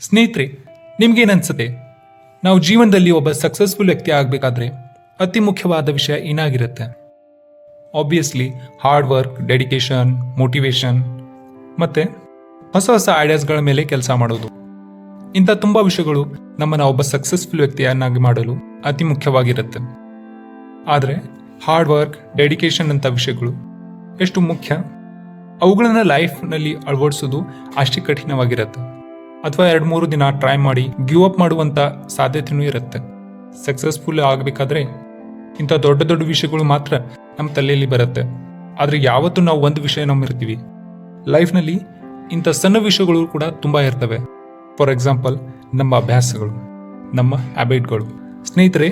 ಸ್ನೇಹಿತರೆ ನಿಮ್ಗೇನನ್ಸುತ್ತೆ ನಾವು ಜೀವನದಲ್ಲಿ ಒಬ್ಬ ಸಕ್ಸಸ್ಫುಲ್ ವ್ಯಕ್ತಿ ಆಗಬೇಕಾದ್ರೆ ಅತಿ ಮುಖ್ಯವಾದ ವಿಷಯ ಏನಾಗಿರುತ್ತೆ? Obviously hard work dedication motivation ಮತ್ತು ಹೊಸ ಹೊಸ ಐಡಿಯಾಸ್ಗಳ ಮೇಲೆ ಕೆಲಸ ಮಾಡೋದು. ಇಂಥ ತುಂಬ ವಿಷಯಗಳು ನಮ್ಮನ್ನು ಒಬ್ಬ ಸಕ್ಸಸ್ಫುಲ್ ವ್ಯಕ್ತಿಯನ್ನಾಗಿ ಮಾಡಲು ಅತಿ ಮುಖ್ಯವಾಗಿರುತ್ತೆ. ಆದರೆ ಹಾರ್ಡ್ ವರ್ಕ್ ಡೆಡಿಕೇಶನ್ ಅಂತ ವಿಷಯಗಳು ಎಷ್ಟು ಮುಖ್ಯ? ಅವುಗಳನ್ನು ಲೈಫ್ನಲ್ಲಿ ಅಳವಡಿಸೋದು ಅಷ್ಟೇ ಕಠಿಣವಾಗಿರುತ್ತೆ. ಅಥವಾ ಎರಡು ಮೂರು ದಿನ ಟ್ರೈ ಮಾಡಿ ಗಿವ್ ಅಪ್ ಮಾಡುವಂಥ ಸಾಧ್ಯತೆಯೂ ಇರುತ್ತೆ. ಸಕ್ಸಸ್ಫುಲ್ ಆಗಬೇಕಾದ್ರೆ ಇಂಥ ದೊಡ್ಡ ದೊಡ್ಡ ವಿಷಯಗಳು ಮಾತ್ರ ನಮ್ಮ ತಲೆಯಲ್ಲಿ ಬರುತ್ತೆ. ಆದರೆ ಯಾವತ್ತೂ ನಾವು ಒಂದು ವಿಷಯ ನಂಬಿರ್ತೀವಿ. ಲೈಫ್ನಲ್ಲಿ ಇಂಥ ಸಣ್ಣ ವಿಷಯಗಳು ಕೂಡ ತುಂಬ ಇರ್ತವೆ. ಫಾರ್ ಎಕ್ಸಾಂಪಲ್ ನಮ್ಮ ಅಭ್ಯಾಸಗಳು, ನಮ್ಮ ಹ್ಯಾಬಿಟ್ಗಳು ಸ್ನೇಹಿತರೆ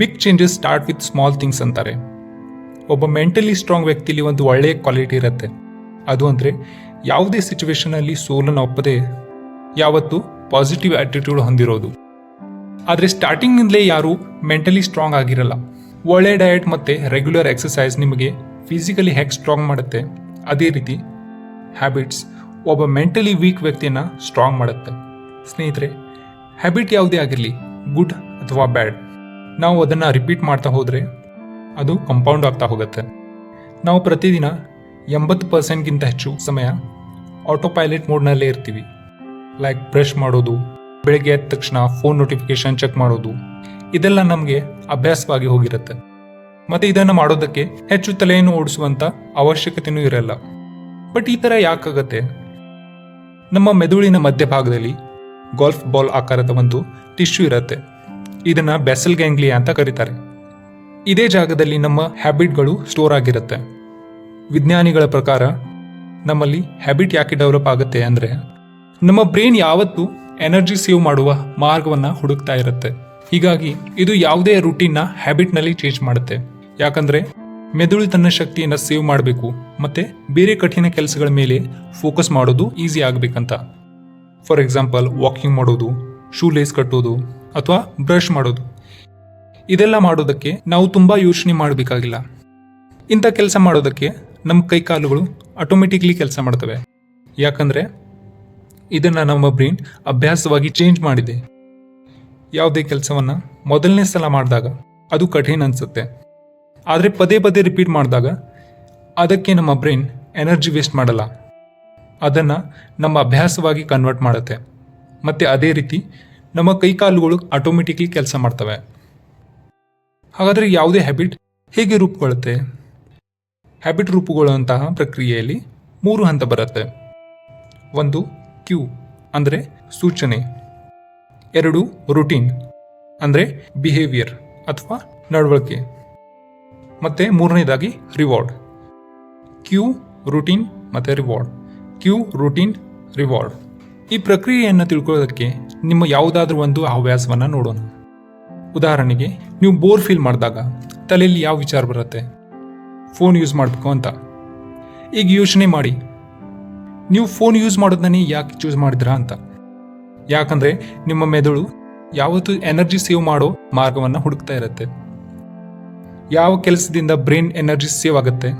big changes start with small things ಅಂತಾರೆ. ಒಬ್ಬ ಮೆಂಟಲಿ ಸ್ಟ್ರಾಂಗ್ ವ್ಯಕ್ತಿಲಿ ಒಂದು ಒಳ್ಳೆಯ ಕ್ವಾಲಿಟಿ ಇರುತ್ತೆ. ಅದು ಅಂದರೆ ಯಾವುದೇ ಸಿಚುವೇಶನಲ್ಲಿ ಸೋಲನ್ನು ಒಪ್ಪದೆ ಯಾವತ್ತು ಪಾಸಿಟಿವ್ ಆಟಿಟ್ಯೂಡ್ ಹೊಂದಿರೋದು. ಆದರೆ ಸ್ಟಾರ್ಟಿಂಗ್ನಿಂದಲೇ ಯಾರೂ ಮೆಂಟಲಿ ಸ್ಟ್ರಾಂಗ್ ಆಗಿರಲ್ಲ. ಒಳ್ಳೆ ಡಯಟ್ ಮತ್ತು ರೆಗ್ಯುಲರ್ ಎಕ್ಸಸೈಸ್ ನಿಮಗೆ ಫಿಸಿಕಲಿ ಹೇಗೆ ಸ್ಟ್ರಾಂಗ್ ಮಾಡುತ್ತೆ. ಅದೇ ರೀತಿ ಹ್ಯಾಬಿಟ್ಸ್ ಒಬ್ಬ ಮೆಂಟಲಿ ವೀಕ್ ವ್ಯಕ್ತಿಯನ್ನು ಸ್ಟ್ರಾಂಗ್ ಮಾಡುತ್ತೆ. ಸ್ನೇಹಿತರೆ ಹ್ಯಾಬಿಟ್ ಯಾವುದೇ ಆಗಿರಲಿ ಗುಡ್ ಅಥವಾ ಬ್ಯಾಡ್ ನಾವು ಅದನ್ನು ರಿಪೀಟ್ ಮಾಡ್ತಾ ಹೋದರೆ ಅದು ಕಂಪೌಂಡ್ ಆಗ್ತಾ ಹೋಗುತ್ತೆ. ನಾವು ಪ್ರತಿದಿನ ಎಂಬತ್ತು ಪರ್ಸೆಂಟ್ಗಿಂತ ಹೆಚ್ಚು ಸಮಯ ಆಟೋ ಪೈಲಟ್ ಮೋಡ್ನಲ್ಲೇ ಇರ್ತೀವಿ. ಲೈಕ್ ಬ್ರಷ್ ಮಾಡೋದು, ಬೆಳಗ್ಗೆ ಎದ್ದ ತಕ್ಷಣ ಫೋನ್ ನೋಟಿಫಿಕೇಶನ್ ಚೆಕ್ ಮಾಡೋದು, ಇದೆಲ್ಲ ನಮಗೆ ಅಭ್ಯಾಸವಾಗಿ ಹೋಗಿರುತ್ತೆ. ಮತ್ತೆ ಇದನ್ನು ಮಾಡೋದಕ್ಕೆ ಹೆಚ್ಚು ತಲೆಯನ್ನು ಓಡಿಸುವಂತ ಅವಶ್ಯಕತೆಯೂ ಇರಲ್ಲ. ಬಟ್ ಈ ಥರ ಯಾಕಾಗತ್ತೆ? ನಮ್ಮ ಮೆದುಳಿನ ಮಧ್ಯಭಾಗದಲ್ಲಿ ಗಾಲ್ಫ್ ಬಾಲ್ ಆಕಾರದ ಒಂದು ಟಿಶ್ಯೂ ಇರುತ್ತೆ. ಇದನ್ನ ಬೆಸಲ್ ಗ್ಯಾಂಗ್ಲಿಯಾ ಅಂತ ಕರೀತಾರೆ. ಇದೇ ಜಾಗದಲ್ಲಿ ನಮ್ಮ ಹ್ಯಾಬಿಟ್ಗಳು ಸ್ಟೋರ್ ಆಗಿರುತ್ತೆ. ವಿಜ್ಞಾನಿಗಳ ಪ್ರಕಾರ ನಮ್ಮಲ್ಲಿ ಹ್ಯಾಬಿಟ್ ಯಾಕೆ ಡೆವಲಪ್ ಆಗುತ್ತೆ ಅಂದರೆ ನಮ್ಮ ಬ್ರೈನ್ ಯಾವತ್ತೂ ಎನರ್ಜಿ ಸೇವ್ ಮಾಡುವ ಮಾರ್ಗವನ್ನು ಹುಡುಕ್ತಾ ಇರುತ್ತೆ. ಹೀಗಾಗಿ ಇದು ಯಾವುದೇ ರೂಟೀನ್ನ ಹ್ಯಾಬಿಟ್ನಲ್ಲಿ ಚೇಂಜ್ ಮಾಡುತ್ತೆ. ಯಾಕಂದ್ರೆ ಮೆದುಳು ತನ್ನ ಶಕ್ತಿಯನ್ನು ಸೇವ್ ಮಾಡಬೇಕು ಮತ್ತೆ ಬೇರೆ ಕಠಿಣ ಕೆಲಸಗಳ ಮೇಲೆ ಫೋಕಸ್ ಮಾಡೋದು ಈಸಿ ಆಗಬೇಕಂತ. ಫಾರ್ ಎಕ್ಸಾಂಪಲ್, ವಾಕಿಂಗ್ ಮಾಡೋದು ಶೂ ಲೇಸ್ ಕಟ್ಟೋದು ಅಥವಾ ಬ್ರಷ್ ಮಾಡೋದು. ಇದೆಲ್ಲ ಮಾಡೋದಕ್ಕೆ ನಾವು ತುಂಬ ಯೋಚನೆ ಮಾಡಬೇಕಾಗಿಲ್ಲ. ಇಂಥ ಕೆಲಸ ಮಾಡೋದಕ್ಕೆ ನಮ್ಮ ಕೈಕಾಲುಗಳು ಆಟೋಮೆಟಿಕ್ಲಿ ಕೆಲಸ ಮಾಡ್ತವೆ. ಯಾಕಂದರೆ ಇದನ್ನು ನಮ್ಮ ಬ್ರೈನ್ ಅಭ್ಯಾಸವಾಗಿ ಚೇಂಜ್ ಮಾಡಿದೆ. ಯಾವುದೇ ಕೆಲಸವನ್ನು ಮೊದಲನೇ ಸಲ ಮಾಡಿದಾಗ ಅದು ಕಠಿಣ ಅನಿಸುತ್ತೆ. ಆದರೆ ಪದೇ ಪದೇ ರಿಪೀಟ್ ಮಾಡಿದಾಗ ಅದಕ್ಕೆ ನಮ್ಮ ಬ್ರೈನ್ ಎನರ್ಜಿ ವೇಸ್ಟ್ ಮಾಡಲ್ಲ. ಅದನ್ನು ನಮ್ಮ ಅಭ್ಯಾಸವಾಗಿ ಕನ್ವರ್ಟ್ ಮಾಡುತ್ತೆ. ಮತ್ತು ಅದೇ ರೀತಿ ನಮ್ಮ ಕೈಕಾಲುಗಳು ಆಟೋಮೆಟಿಕ್ಲಿ ಕೆಲಸ ಮಾಡ್ತವೆ. ಹಾಗಾದರೆ ಯಾವುದೇ ಹ್ಯಾಬಿಟ್ ಹೇಗೆ ರೂಪುಗೊಳ್ಳುತ್ತೆ? ಹ್ಯಾಬಿಟ್ ರೂಪುಗೊಳ್ಳುವಂತಹ ಪ್ರಕ್ರಿಯೆಯಲ್ಲಿ ಮೂರು ಹಂತ ಬರುತ್ತೆ. ಒಂದು ಕ್ಯೂ ಅಂದರೆ ಸೂಚನೆ. ಎರಡು ರುಟೀನ್ ಅಂದರೆ ಬಿಹೇವಿಯರ್ ಅಥವಾ ನಡವಳಿಕೆ. ಮತ್ತು ಮೂರನೇದಾಗಿ ರಿವಾರ್ಡ್ ಕ್ಯೂ ರುಟೀನ್ ಮತ್ತು ರಿವಾರ್ಡ್ ಕ್ಯೂ ರುಟೀನ್ ರಿವಾರ್ಡ್ ಈ ಪ್ರಕ್ರಿಯೆಯನ್ನು ತಿಳ್ಕೊಳ್ಳೋದಕ್ಕೆ ನಿಮ್ಮ ಯಾವುದಾದ್ರೂ ಒಂದು ಹವ್ಯಾಸವನ್ನು ನೋಡೋಣ. ಉದಾಹರಣೆಗೆ, ನೀವು ಬೋರ್ ಫೀಲ್ ಮಾಡಿದಾಗ ತಲೆಯಲ್ಲಿ ಯಾವ ವಿಚಾರ ಬರುತ್ತೆ? ಫೋನ್ ಯೂಸ್ ಮಾಡಬೇಕು ಅಂತ. ಈಗ ಯೋಚನೆ ಮಾಡಿ. ನೀವು ಫೋನ್ ಯೂಸ್ ಮಾಡೋದನ್ನೇ ಯಾಕೆ ಚೂಸ್ ಮಾಡಿದ್ರಾ ಅಂತ. ಯಾಕಂದರೆ ನಿಮ್ಮ ಮೆದುಳು ಯಾವತ್ತೂ ಎನರ್ಜಿ ಸೇವ್ ಮಾಡೋ ಮಾರ್ಗವನ್ನು ಹುಡುಕ್ತಾ ಇರುತ್ತೆ. ಯಾವ ಕೆಲಸದಿಂದ ಬ್ರೈನ್ ಎನರ್ಜಿ ಸೇವ್ ಆಗುತ್ತೆ.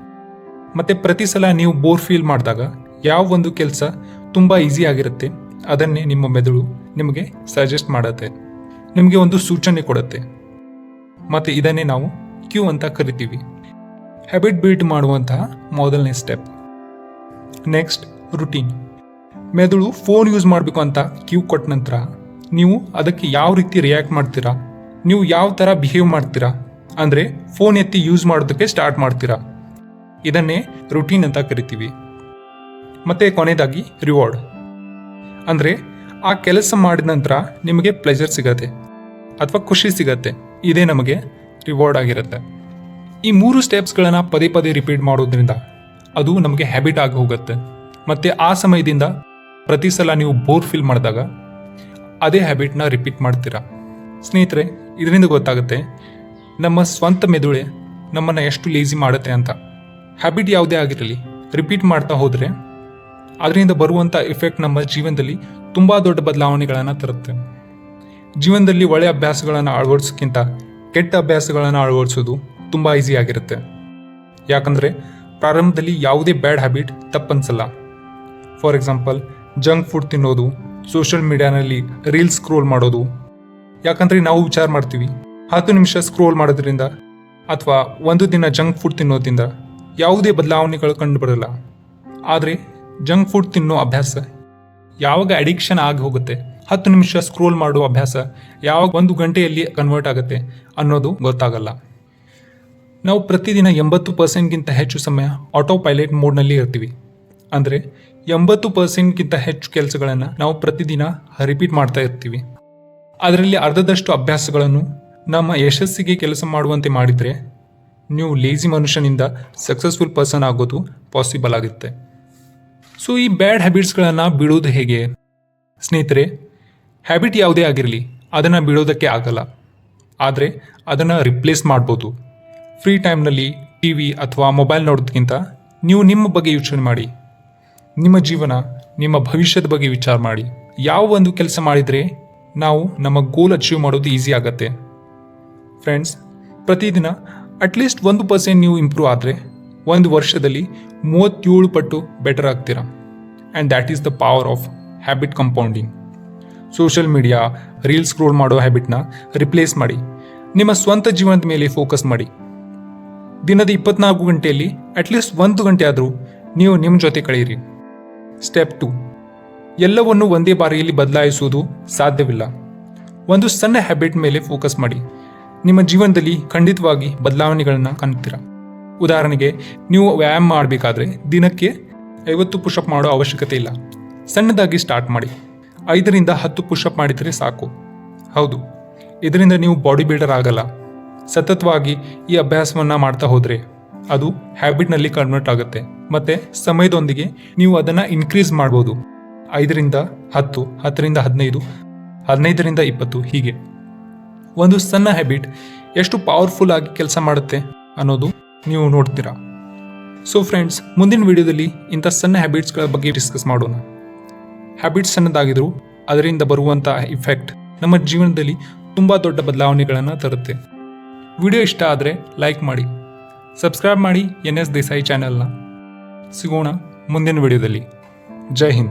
ಮತ್ತು ಪ್ರತಿ ಸಲ ನೀವು ಬೋರ್ ಫೀಲ್ ಮಾಡಿದಾಗ ಯಾವ ಒಂದು ಕೆಲಸ ತುಂಬ ಈಸಿ ಆಗಿರುತ್ತೆ, ಅದನ್ನೇ ನಿಮ್ಮ ಮೆದುಳು ನಿಮಗೆ ಸಜೆಸ್ಟ್ ಮಾಡುತ್ತೆ. ನಿಮಗೆ ಒಂದು ಸೂಚನೆ ಕೊಡುತ್ತೆ. ಮತ್ತು ಇದನ್ನೇ ನಾವು ಕ್ಯೂ ಅಂತ ಕರಿತೀವಿ. ಹ್ಯಾಬಿಟ್ ಬಿಲ್ಟ್ ಮಾಡುವಂತಹ ಮೊದಲನೇ ಸ್ಟೆಪ್ ನೆಕ್ಸ್ಟ್ ರುಟೀನ್ ಮೆದುಳು ಫೋನ್ ಯೂಸ್ ಮಾಡಬೇಕು ಅಂತ ಕ್ಯೂ ಕೊಟ್ಟ ನಂತರ ನೀವು ಅದಕ್ಕೆ ಯಾವ ರೀತಿ ರಿಯಾಕ್ಟ್ ಮಾಡ್ತೀರಾ? ನೀವು ಯಾವ ಥರ ಬಿಹೇವ್ ಮಾಡ್ತೀರಾ? ಅಂದರೆ ಫೋನ್ ಎತ್ತಿ ಯೂಸ್ ಮಾಡೋದಕ್ಕೆ ಸ್ಟಾರ್ಟ್ ಮಾಡ್ತೀರಾ? ಇದನ್ನೇ ರುಟೀನ್ ಅಂತ ಕರಿತೀವಿ. ಮತ್ತು ಕೊನೆಯದಾಗಿ ರಿವಾರ್ಡ್ ಅಂದರೆ ಆ ಕೆಲಸ ಮಾಡಿದ ನಂತರ ನಿಮಗೆ ಪ್ಲೆಜರ್ ಸಿಗತ್ತೆ ಅಥವಾ ಖುಷಿ ಸಿಗತ್ತೆ. ಇದೇ ನಮಗೆ ರಿವಾರ್ಡ್ ಆಗಿರುತ್ತೆ. ಈ ಮೂರು ಸ್ಟೆಪ್ಸ್ಗಳನ್ನು ಪದೇ ಪದೇ ರಿಪೀಟ್ ಮಾಡೋದ್ರಿಂದ ಅದು ನಮಗೆ ಹ್ಯಾಬಿಟ್ ಆಗಿ ಹೋಗುತ್ತೆ. ಮತ್ತು ಆ ಸಮಯದಿಂದ ಪ್ರತಿ ಸಲ ನೀವು ಬೋರ್ ಫೀಲ್ ಮಾಡಿದಾಗ ಅದೇ ಹ್ಯಾಬಿಟ್ನ ರಿಪೀಟ್ ಮಾಡ್ತೀರಾ? ಸ್ನೇಹಿತರೆ, ಇದರಿಂದ ಗೊತ್ತಾಗುತ್ತೆ, ನಮ್ಮ ಸ್ವಂತ ಮೆದುಳೆ ನಮ್ಮನ್ನು ಎಷ್ಟು ಲೇಜಿ ಮಾಡುತ್ತೆ ಅಂತ. ಹ್ಯಾಬಿಟ್ ಯಾವುದೇ ಆಗಿರಲಿ, ರಿಪೀಟ್ ಮಾಡ್ತಾ ಹೋದರೆ ಅದರಿಂದ ಬರುವಂಥ ಎಫೆಕ್ಟ್ ನಮ್ಮ ಜೀವನದಲ್ಲಿ ತುಂಬ ದೊಡ್ಡ ಬದಲಾವಣೆಗಳನ್ನು ತರುತ್ತೆ. ಜೀವನದಲ್ಲಿ ಒಳ್ಳೆಯ ಅಭ್ಯಾಸಗಳನ್ನು ಅಳವಡಿಸೋಕ್ಕಿಂತ ಕೆಟ್ಟ ಅಭ್ಯಾಸಗಳನ್ನು ಅಳವಡಿಸೋದು ತುಂಬ ಈಸಿ ಆಗಿರುತ್ತೆ. ಯಾಕಂದರೆ ಪ್ರಾರಂಭದಲ್ಲಿ ಯಾವುದೇ ಬ್ಯಾಡ್ ಹ್ಯಾಬಿಟ್ ತಪ್ಪನ್ಸಲ್ಲ. ಫಾರ್ ಎಕ್ಸಾಂಪಲ್ ಜಂಕ್ ಫುಡ್ ತಿನ್ನೋದು ಸೋಷಿಯಲ್ ಮೀಡಿಯಾನಲ್ಲಿ ರೀಲ್ಸ್ ಸ್ಕ್ರೋಲ್ ಮಾಡೋದು. ಯಾಕಂದ್ರೆ ನಾವು ವಿಚಾರ ಮಾಡ್ತೀವಿ. ಹತ್ತು ನಿಮಿಷ ಸ್ಕ್ರೋಲ್ ಮಾಡೋದ್ರಿಂದ ಅಥವಾ ಒಂದು ದಿನ ಜಂಕ್ ಫುಡ್ ತಿನ್ನೋದ್ರಿಂದ ಯಾವುದೇ ಬದಲಾವಣೆಗಳು ಕಂಡು ಬರಲ್ಲ. ಆದರೆ ಜಂಕ್ ಫುಡ್ ತಿನ್ನೋ ಅಭ್ಯಾಸ ಯಾವಾಗ ಅಡಿಕ್ಷನ್ ಆಗಿ ಹೋಗುತ್ತೆ, ಹತ್ತು ನಿಮಿಷ ಸ್ಕ್ರೋಲ್ ಮಾಡುವ ಅಭ್ಯಾಸ ಯಾವಾಗ ಒಂದು ಗಂಟೆಯಲ್ಲಿ ಕನ್ವರ್ಟ್ ಆಗುತ್ತೆ ಅನ್ನೋದು ಗೊತ್ತಾಗಲ್ಲ. ನಾವು ಪ್ರತಿದಿನ ಎಂಬತ್ತು ಪರ್ಸೆಂಟ್ಗಿಂತ ಹೆಚ್ಚು ಸಮಯ ಆಟೋ ಪೈಲಟ್ ಮೋಡ್ನಲ್ಲಿ ಇರ್ತೀವಿ. ಅಂದರೆ ಎಂಬತ್ತು ಪರ್ಸೆಂಟ್ಗಿಂತ ಹೆಚ್ಚು ಕೆಲಸಗಳನ್ನು ನಾವು ಪ್ರತಿದಿನ ರಿಪೀಟ್ ಮಾಡ್ತಾ ಇರ್ತೀವಿ. ಅದರಲ್ಲಿ ಅರ್ಧದಷ್ಟು ಅಭ್ಯಾಸಗಳನ್ನು ನಮ್ಮ ಯಶಸ್ಸಿಗೆ ಕೆಲಸ ಮಾಡುವಂತೆ ಮಾಡಿದರೆ ನೀವು ಲೇಜಿ ಮನುಷ್ಯನಿಂದ ಸಕ್ಸಸ್ಫುಲ್ ಪರ್ಸನ್ ಆಗೋದು ಪಾಸಿಬಲ್ ಆಗುತ್ತೆ. ಸೊ ಈ ಬ್ಯಾಡ್ ಹ್ಯಾಬಿಟ್ಸ್ಗಳನ್ನು ಬಿಡೋದು ಹೇಗೆ? ಸ್ನೇಹಿತರೆ ಹ್ಯಾಬಿಟ್ ಯಾವುದೇ ಆಗಿರಲಿ, ಅದನ್ನು ಬಿಡೋದಕ್ಕೆ ಆಗಲ್ಲ. ಆದರೆ ಅದನ್ನು ರಿಪ್ಲೇಸ್ ಮಾಡ್ಬೋದು. ಫ್ರೀ ಟೈಮ್ನಲ್ಲಿ ಟಿ ವಿ ಅಥವಾ ಮೊಬೈಲ್ ನೋಡೋದಕ್ಕಿಂತ ನೀವು ನಿಮ್ಮ ಬಗ್ಗೆ ಯೋಚನೆ ಮಾಡಿ. ನಿಮ್ಮ ಜೀವನ, ನಿಮ್ಮ ಭವಿಷ್ಯದ ಬಗ್ಗೆ ವಿಚಾರ ಮಾಡಿ. ಯಾವ ಒಂದು ಕೆಲಸ ಮಾಡಿದರೆ ನಾವು ನಮ್ಮ ಗೋಲ್ ಅಚೀವ್ ಮಾಡೋದು ಈಸಿ ಆಗತ್ತೆ. ಫ್ರೆಂಡ್ಸ್ ಪ್ರತಿದಿನ ಅಟ್ಲೀಸ್ಟ್ ಒಂದು ಪರ್ಸೆಂಟ್ ನೀವು ಇಂಪ್ರೂವ್ ಆದರೆ ಒಂದು ವರ್ಷದಲ್ಲಿ ಮೂವತ್ತೇಳು ಪಟ್ಟು ಬೆಟರ್ ಆಗ್ತೀರಾ? And that is the power of habit compounding social media reels scroll ಮಾಡೋ ಹ್ಯಾಬಿಟ್ನ ರಿಪ್ಲೇಸ್ ಮಾಡಿ. ನಿಮ್ಮ ಸ್ವಂತ ಜೀವನದ ಮೇಲೆ ಫೋಕಸ್ ಮಾಡಿ. ದಿನದ ಇಪ್ಪತ್ನಾಲ್ಕು ಗಂಟೆಯಲ್ಲಿ ಅಟ್ಲೀಸ್ಟ್ ಒಂದು ಗಂಟೆ ಆದರೂ ನೀವು ನಿಮ್ಮ ಜೊತೆ ಕಳೆಯಿರಿ. ಸ್ಟೆಪ್ ಟು ಎಲ್ಲವನ್ನು ಒಂದೇ ಬಾರಿಯಲ್ಲಿ ಬದಲಾಯಿಸುವುದು ಸಾಧ್ಯವಿಲ್ಲ. ಒಂದು ಸಣ್ಣ ಹ್ಯಾಬಿಟ್ ಮೇಲೆ ಫೋಕಸ್ ಮಾಡಿ. ನಿಮ್ಮ ಜೀವನದಲ್ಲಿ ಖಂಡಿತವಾಗಿ ಬದಲಾವಣೆಗಳನ್ನು ಕಾಣುತ್ತೀರಾ. ಉದಾಹರಣೆಗೆ, ನೀವು ವ್ಯಾಯಾಮ ಮಾಡಬೇಕಾದ್ರೆ ದಿನಕ್ಕೆ ಐವತ್ತು ಪುಷಪ್ ಮಾಡೋ ಅವಶ್ಯಕತೆ ಇಲ್ಲ. ಸಣ್ಣದಾಗಿ ಸ್ಟಾರ್ಟ್ ಮಾಡಿ. ಐದರಿಂದ ಹತ್ತು ಪುಷಪ್ ಮಾಡಿದರೆ ಸಾಕು. ಹೌದು. ಇದರಿಂದ ನೀವು ಬಾಡಿ ಬಿಲ್ಡರ್ ಆಗಲ್ಲ. ಸತತವಾಗಿ ಈ ಅಭ್ಯಾಸವನ್ನು ಮಾಡ್ತಾ ಹೋದರೆ ಅದು ಹ್ಯಾಬಿಟ್ನಲ್ಲಿ ಕನ್ವರ್ಟ್ ಆಗುತ್ತೆ. ಮತ್ತೆ ಸಮಯದೊಂದಿಗೆ ನೀವು ಅದನ್ನು ಇನ್ಕ್ರೀಸ್ ಮಾಡ್ಬೋದು. ಐದರಿಂದ ಹತ್ತು, ಹತ್ತರಿಂದ ಹದಿನೈದು, ಹದಿನೈದರಿಂದ ಇಪ್ಪತ್ತು, ಹೀಗೆ. ಒಂದು ಸಣ್ಣ ಹ್ಯಾಬಿಟ್ ಎಷ್ಟು ಪವರ್ಫುಲ್ ಆಗಿ ಕೆಲಸ ಮಾಡುತ್ತೆ ಅನ್ನೋದು ನೀವು ನೋಡ್ತೀರಾ. ಸೊ ಫ್ರೆಂಡ್ಸ್ ಮುಂದಿನ ವಿಡಿಯೋದಲ್ಲಿ ಇಂಥ ಸಣ್ಣ ಹ್ಯಾಬಿಟ್ಸ್ಗಳ ಬಗ್ಗೆ ಡಿಸ್ಕಸ್ ಮಾಡೋಣ. ಹ್ಯಾಬಿಟ್ಸ್ ಸಣ್ಣದಾಗಿದ್ರು ಅದರಿಂದ ಬರುವಂಥ ಇಫೆಕ್ಟ್ ನಮ್ಮ ಜೀವನದಲ್ಲಿ ತುಂಬ ದೊಡ್ಡ ಬದಲಾವಣೆಗಳನ್ನು ತರುತ್ತೆ. ವಿಡಿಯೋ ಇಷ್ಟ ಆದರೆ ಲೈಕ್ ಮಾಡಿ. ಸಬ್ಸ್ಕ್ರೈಬ್ ಮಾಡಿ ಎನ್ ಎಸ್ ದೇಸಾಯಿ ಚಾನೆಲ್ನ ಸಿಗೋಣ ಮುಂದಿನ ವಿಡಿಯೋದಲ್ಲಿ. ಜೈ ಹಿಂದ್.